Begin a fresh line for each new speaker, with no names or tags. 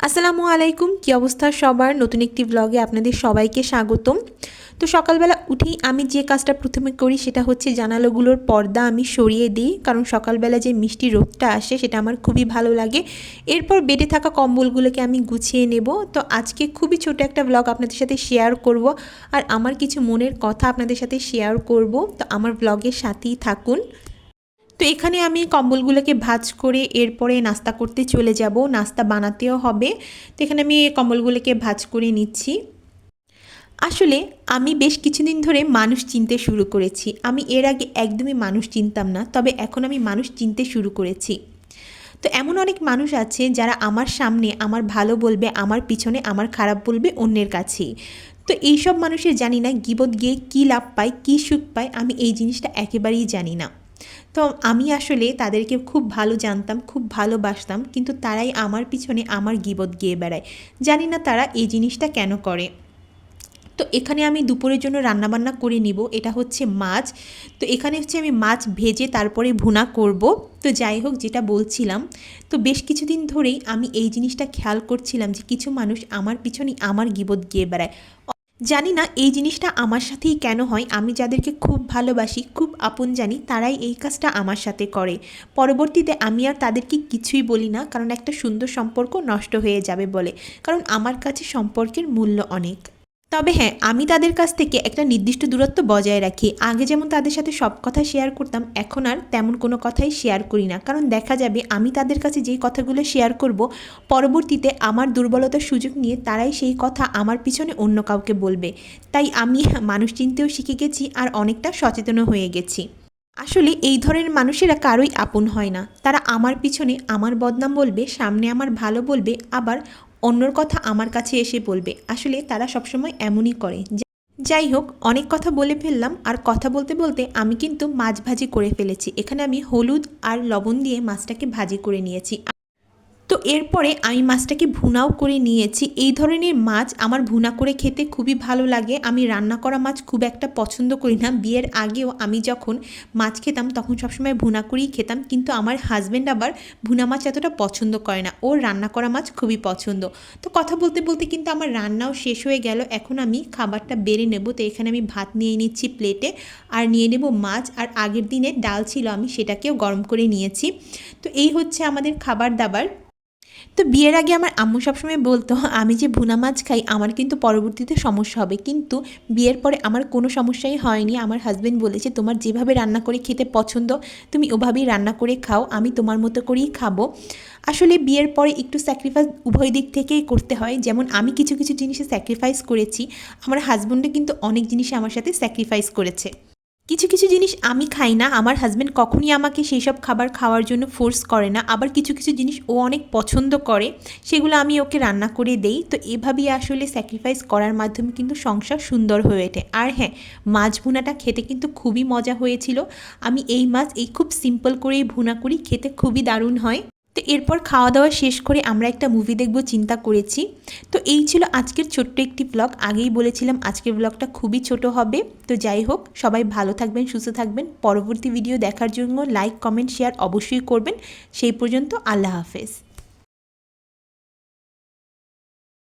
আসসালামু আলাইকুম, কী অবস্থা সবার? নতুন একটি ব্লগে আপনাদের সবাইকে স্বাগতম। তো সকালবেলা উঠেই আমি যে কাজটা প্রথমে করি সেটা হচ্ছে জানালাগুলোর পর্দা আমি সরিয়ে দিই। কারণ সকালবেলা যে মিষ্টি রোদটা আসে সেটা আমার খুবই ভালো লাগে। এরপর বেডে থাকা কম্বলগুলোকে আমি গুছিয়ে নেব। তো আজকে খুবই ছোট একটা ব্লগ আপনাদের সাথে শেয়ার করব। আর আমার কিছু মনের কথা আপনাদের সাথে শেয়ার করব। তো আমার ব্লগের সাথেই থাকুন। তো এখানে আমি কম্বলগুলোকে ভাজ করে এরপরে নাস্তা করতে চলে যাব। নাস্তা বানাতেও হবে। তো এখানে আমি কম্বলগুলোকে ভাজ করে নিচ্ছি। আসলে আমি বেশ কিছুদিন ধরে মানুষ চিনতে শুরু করেছি। আমি এর আগে একদমই মানুষ চিনতাম না, তবে এখন আমি মানুষ চিনতে শুরু করেছি। তো এমন অনেক মানুষ আছে যারা আমার সামনে আমার ভালো বলবে, আমার পিছনে আমার খারাপ বলবে অন্যের কাছেই। তো এইসব মানুষের জানি না গিবত গিয়ে কী লাভ পায়, কী সুখ পায়, আমি এই জিনিসটা একেবারেই জানি না। তো আমি আসলে তাদেরকে খুব ভালো জানতাম, খুব ভালোবাসতাম, কিন্তু তারাই আমার পিছনে আমার গিবত গিয়ে বেড়ায়। জানি না তারা এই জিনিসটা কেন করে। তো এখানে আমি দুপুরের জন্য রান্নাবান্না করে নিব, এটা হচ্ছে মাছ। তো এখানে হচ্ছে আমি মাছ ভেজে তারপরে ভুনা করব। তো যাই হোক, যেটা বলছিলাম, তো বেশ কিছুদিন ধরেই আমি এই জিনিসটা খেয়াল করছিলাম যে কিছু মানুষ আমার পিছনে আমার গিবত গিয়ে বেড়ায়। জানি না এই জিনিসটা আমার সাথেই কেন হয়। আমি যাদেরকে খুব ভালোবাসি, খুব আপন জানি, তারাই এই কাজটা আমার সাথে করে। পরবর্তীতে আমি আর তাদেরকে কিছুই বলি না, কারণ একটা সুন্দর সম্পর্ক নষ্ট হয়ে যাবে বলে। কারণ আমার কাছে সম্পর্কের মূল্য অনেক। তবে হ্যাঁ আমি তাদের কাছ থেকে একটা নির্দিষ্ট দূরত্ব বজায় রাখি। আগে যেমন তাদের সাথে সব কথা শেয়ার করতাম, এখন আর তেমন কোনো কথাই শেয়ার করি না। কারণ দেখা যাবে আমি তাদের কাছে যেই কথাগুলো শেয়ার করব, পরবর্তীতে আমার দুর্বলতার সুযোগ নিয়ে তারাই সেই কথা আমার পিছনে অন্য কাউকে বলবে। তাই আমি মানুষ চিনতেও শিখে গেছি আর অনেকটা সচেতনও হয়ে গেছি। আসলে এই ধরনের মানুষেরা কারোই আপন হয় না। তারা আমার পিছনে আমার বদনাম বলবে, সামনে আমার ভালো বলবে, আবার অন্যর কথা আমার কাছে এসে বলবে। আসলে তারা সবসময় এমনই করে। যাই হোক, অনেক কথা বলে ফেললাম। আর কথা বলতে বলতে আমি কিন্তু মাছ ভাজি করে ফেলেছি। এখানে আমি হলুদ আর লবণ দিয়ে মাছটাকে ভাজি করে নিয়েছি। এরপরে আমি মাছটাকে ভুনাও করে নিয়েছি। এই ধরনের মাছ আমার ভুনা করে খেতে খুবই ভালো লাগে। আমি রান্না করা মাছ খুব একটা পছন্দ করি না। বিয়ের আগেও আমি যখন মাছ খেতাম তখন সবসময় ভুনা করেই খেতাম। কিন্তু আমার হাজব্যান্ড আবার ভুনা মাছ এতটা পছন্দ করে না। ওর রান্না করা মাছ খুবই পছন্দ। তো কথা বলতে বলতে কিন্তু আমার রান্নাও শেষ হয়ে গেল। এখন আমি খাবারটা বেড়ে নেব। তো এখানে আমি ভাত নিয়ে নিচ্ছি প্লেটে। আর নিয়ে নেব মাছ। আর আগের দিনে ডাল ছিল আমি সেটাকেও গরম করে নিয়েছি। তো এই হচ্ছে আমাদের খাবার দাবার। তো বিয়ের আগে আমার আম্মু সবসময় বলতো, আমি যে ভুনা মাছ খাই, আমার কিন্তু পরবর্তীতে সমস্যা হবে। কিন্তু বিয়ের পরে আমার কোনো সমস্যাই হয়নি। আমার হাজব্যান্ড বলেছে, তোমার যেভাবে রান্না করে খেতে পছন্দ, তুমি ওভাবেই রান্না করে খাও, আমি তোমার মতো করেই খাব। আসলে বিয়ের পরে একটু স্যাক্রিফাইস উভয় দিক থেকেই করতে হয়। যেমন আমি কিছু কিছু জিনিসে স্যাক্রিফাইস করেছি, আমার হাজব্যান্ডও কিন্তু অনেক জিনিসে আমার সাথে স্যাক্রিফাইস করেছে। কিছু কিছু জিনিস আমি খাই না, আমার হাজব্যান্ড কখনই আমাকে সেই সব খাবার খাওয়ার জন্য ফোর্স করে না, আবার কিছু কিছু জিনিস ও অনেক পছন্দ করে, সেগুলো আমি ওকে রান্না করে দেই। তো এভাবেই আসলে স্যাক্রিফাইস করার মাধ্যমে কিন্তু সংসার সুন্দর হয়ে ওঠে। আর হ্যাঁ মাছ ভুনাটা খেতে কিন্তু খুবই মজা হয়েছিল। আমি এই মাছ এই খুব সিম্পল করেই ভুনা করি, খেতে খুবই দারুণ হয়। তো এরপর খাওয়া দাওয়া শেষ করে আমরা একটা মুভি দেখব, চিন্তা করেছি। তো এই ছিল আজকের ছোট্ট একটি ব্লগ আগেই বলেছিলাম আজকের ব্লগটা খুবই ছোট হবে। তো যাই হোক, সবাই ভালো থাকবেন, সুস্থ থাকবেন। পরবর্তী ভিডিও দেখার জন্য লাইক কমেন্ট শেয়ার অবশ্যই করবেন। সেই পর্যন্ত আল্লাহ হাফেজ।